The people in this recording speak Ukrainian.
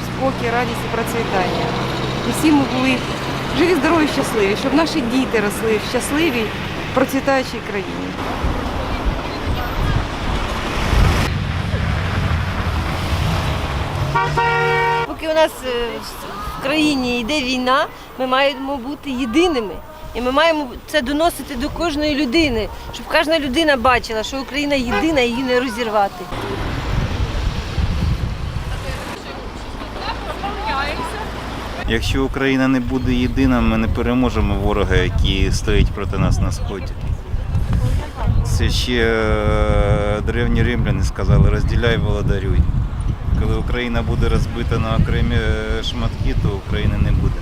спокій, радість і процвітання. І всі ми були живі, здорові, щасливі, щоб наші діти росли в щасливій, процвітаючій країні. Поки у нас е, в країні йде війна, ми маємо бути єдиними. І ми маємо це доносити до кожної людини, щоб кожна людина бачила, що Україна єдина і її не розірвати. Якщо Україна не буде єдина, ми не переможемо ворога, який стоїть проти нас на сході. Це ще е, древні римляни сказали розділяй, володарюй. Коли Україна буде розбита на окремі е, шматки, то України не буде.